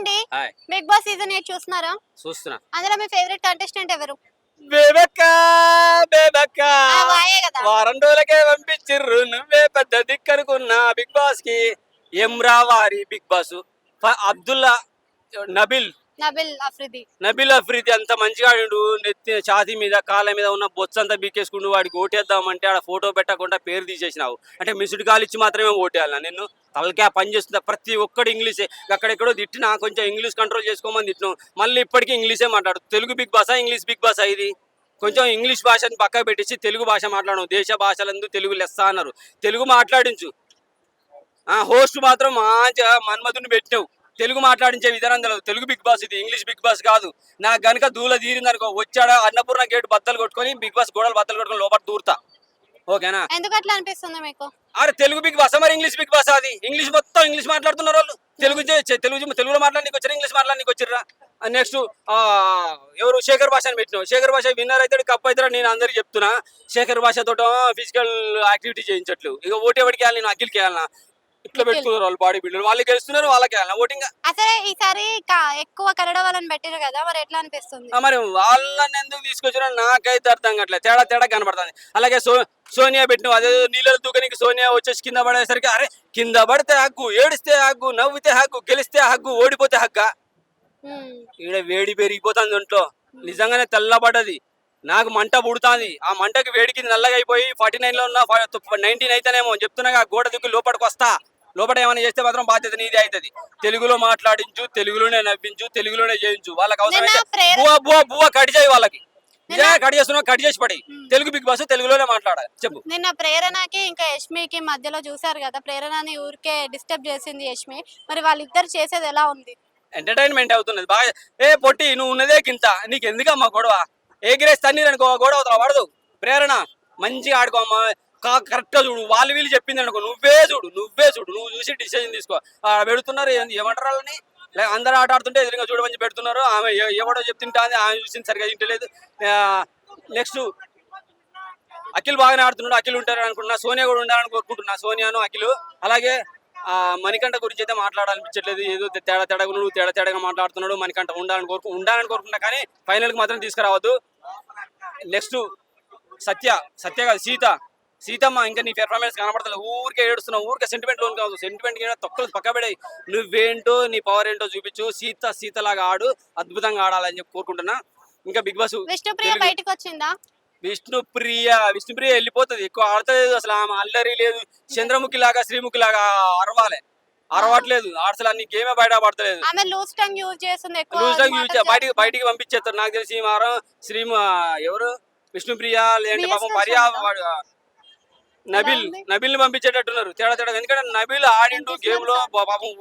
అండి. Big boss season eight చూస్తున్నారా? చూస్తున్నా. అందులో మీ ఫేవరెట్ కంటెస్టెంట్ ఎవరు? బేబక్క వారం రోజులకే పంపించిర్రు. నువ్వే పెద్ద దిక్కనుకున్నా బిగ్ బాస్కి. ఎమ్రా వారి బిగ్ బాస్ అబ్దుల్లా నబిల్. నబిల్ అఫ్రిది నబిల్ అఫ్రీది అంత మంచిగా ఆడిండు. నెత్తి ఛాతి మీద కాళ్ళ మీద ఉన్న బొచ్చ అంతా బీకేసుకుంటూ వాడికి ఓటేద్దామంటే ఆడ ఫోటో పెట్టకుండా పేరు తీసేసినావు. అంటే మిస్డ్ కాల్ ఇచ్చి మాత్రమే ఓటేయాలి నిన్ను? తలకే పని చేస్తుందా ప్రతి ఒక్కడు ఇంగ్లీషే. అక్కడెక్కడో తిట్టినా కొంచెం ఇంగ్లీష్ కంట్రోల్ చేసుకోమని తిట్టినావు మళ్ళీ ఇప్పటికీ ఇంగ్లీషే మాట్లాడు. తెలుగు బిగ్ బాసా ఇంగ్లీష్ బిగ్ బాస్ ఇది? కొంచెం ఇంగ్లీష్ భాషని పక్క పెట్టించి తెలుగు భాష మాట్లాడము దేశ భాషలందు తెలుగు లెస్స అన్నారు. తెలుగు మాట్లాడించు. ఆ హోస్ట్ మాత్రం మంచిగా మన్మధుని పెట్టినావు. తెలుగు మాట్లాడించే విధానం తెలియదు తెలుగు బిగ్ బాస్ ఇది ఇంగ్లీష్ బిగ్ బాస్ కాదు. నాకు గనుక దూల తీరింది అనుకో వచ్చాడా అన్నపూర్ణ గేట్ బద్దలు కొట్టుకొని బిగ్ బాస్ గోడలు బద్దలు కొట్టుకొని లోపల దూరుతా. ఓకేనా? ఎందుకు అట్లా అనిపిస్తుంది మీకు? అరే తెలుగు బిగ్ బాస్ మరి ఇంగ్లీష్ బిగ్ బాస్ అది. ఇంగ్లీష్ మొత్తం ఇంగ్లీష్ మాట్లాడుతున్నారు వాళ్ళు. తెలుగు తెలుగు తెలుగులో మాట్లాడడానికి వచ్చారు ఇంగ్లీష్ మాట్లాడడానికి వచ్చిర్రా నెక్స్ట్ ఎవరు? శేఖర్ భాష అని పెట్టినావు. శేఖర్ భాష విన్నర్ అవుతాడు కప్ అవుతాడు నేను అందరికి చెప్తున్నా. శేఖర్ భాష తోట ఫిజికల్ యాక్టివిటీ చేయించట్లు. ఇక ఓటు ఎవరికి వేయాలి? నేను అఖిల్కి వేయాలనా? నిఖిల్. పెట్టుకున్నారు వాళ్ళు బాడీ బిల్డర్ వాళ్ళు గెలుస్తున్నారు వాళ్ళకి. ఓటింగ్ అసలే ఈసారి కా- ఎక్కువ కన్నడ వాళ్ళని పెట్టారు కదా మరి ఎట్లా అనిపిస్తుంది? ఆ మరి వాళ్ళని ఎందుకు తీసుకొచ్చినా నాకైతే అర్థం కావట్లేదు. తేడా తేడా కనబడుతుంది. అలాగే సో సోనియా పెట్టిన అదే నీళ్ళ దూకనికి సోనియా వచ్చేసి కింద పడేసరికి అరే కింద పడితే హగ్గు ఏడిస్తే హగ్గు నవ్వితే హగ్గు గెలిస్తే హగ్గు ఓడిపోతే హగ్గ ఉమ్. ఈడ వేడి పెరిగిపోతుంది ఒంట్లో. నిజంగానే తెల్లబడ్డది. నాకు మంట పుడుతుంది. ఆ మంటకి వేడికి నల్లగా అయిపోయి ఫార్టీ నైన్లో ఉన్న నైన్టీన్ అయితేనేమో చెప్తున్నాగా గోడ దిక్కు లోపలికి వస్తా. లోపల ఏమైనా చేస్తే మాత్రం బాధ్యత నీదే అవుతుంది. తెలుగులో మాట్లాడించు తెలుగులోనే నవ్వించు తెలుగులోనే చేయించు వాళ్ళకి ప్రేరణ బువ్వ బువ్వ బువ్వ కట్ చేయి వాళ్ళకి. కట్ చేస్తున్నావు కట్ చేసి పడి. తెలుగు బిగ్ బాస్ తెలుగులోనే మాట్లాడాలి. చెప్పు. నిన్న ప్రేరణకి ఇంకా యష్మికి మధ్యలో చూసారు కదా ప్రేరణని ఊరికే డిస్టర్బ్ చేసింది యష్మి. మరి వాళ్ళిద్దరు చేసేది ఎలా ఉంది? ఎంటర్టైన్మెంట్ అవుతున్నది. బాగా ఏ పొట్టి నువ్వు ఉన్నదే కింత నీకు ఎందుకమ్మా గొడవ? ఏ గ్రేస్ తన్నీరు అనుకో గొడవ అవుతావు? పడదు. ప్రేరణ. మంచిగా ఆడుకో కరెక్ట్గా చూడు. వాళ్ళు వీళ్ళు చెప్పింది అనుకో. నువ్వే చూడు. నువ్వే చూడు. నువ్వు చూసి డిసిజన్ తీసుకో. పెడుతున్నారు ఏంది? ఏమంటారు వాళ్ళని? అందరూ ఆట ఆడుతుంటే ఎదురుగా చూడమని పెడుతున్నారు. ఆమె ఎవడో చెప్తుంటా అని ఆమె చూసింది సరిగా ఇంటలేదు నెక్స్ట్ అఖిల్ బాగానే ఆడుతున్నాడు. అఖిల్ ఉంటారు అనుకుంటున్నా సోనియా కూడా ఉండాలని కోరుకుంటున్నా. సోనియాను అఖిల్. అలాగే మణికంఠ గురించి అయితే మాట్లాడాలనిపించట్లేదు. ఏదో తేడా తేడా నువ్వు తేడా తేడాగా మాట్లాడుతున్నాడు. మణికంఠ ఉండాలని కోరుకు ఉండాలని కోరుకుంటున్నా కానీ ఫైనల్కి మాత్రం తీసుకురావద్దు. నెక్స్ట్ సత్య. సత్య కాదు సీత. సీతమ్మ ఇంకా నీ పెర్ఫార్మెన్స్ కనబడతలేదు ఊరికే ఏడుస్తున్నావు. ఊరికే సెంటిమెంట్ లోన్ కాదు. సెంటిమెంట్ తొక్కలు పక్క పడే నువ్వేంటో నీ పవర్ ఏంటో చూపించు. సీత సీతలాగా ఆడు. అద్భుతంగా ఆడాలని చెప్పి కోరుకుంటున్నా. ఇంకా బిగ్ బాస్ విష్ణుప్రియ బయటకు వచ్చిందా విష్ణుప్రియ. విష్ణుప్రియ వెళ్ళిపోతుంది. ఎక్కువ ఆడతలేదు అసలు. ఆమె అల్లరి లేదు. చంద్రముఖి లాగా శ్రీముఖి లాగా అరవాలి. అరవట్లేదు. అసలు అన్ని గేమే బయట పడతలేదు. ఆమె లూజ్ టంగ్ యూజ్ చేస్తుంది. ఎక్కువ లూజ్ యూజ్ మాటలు బయటికి చెప్తుంది. బయటికి పంపించేస్తారు. నాకు తెలిసి ఈ వారం శ్రీ ఎవరు? విష్ణుప్రియ లేదంటే పాపం పర్యా నబిల్? నబిల్ని పంపించేటట్టున్నారు. తేడా తేడా ఎందుకంటే నబిల్ ఆడిండు గేమ్లో పాపం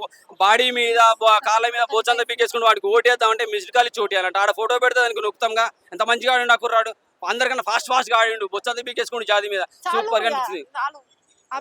బాడీ మీద కాళ్ళ మీద బోచంతా పీకేసుకుని వాడికి ఓటేద్దామంటే మిస్డ్ కాల్ ఇచ్చి ఓటేయాలంట. ఆడ ఫోటో పెడితే దానికి నొక్కుతాంగా. ఎంత మంచిగా ఆడిండు ఆ కుర్రాడు. అందరికన్నా ఫాస్ట్ ఫాస్ట్గా ఆడిండు. బొచ్చంతా పీకేసుకుండు జాతి మీద. సూపర్గా అనిపిస్తుంది.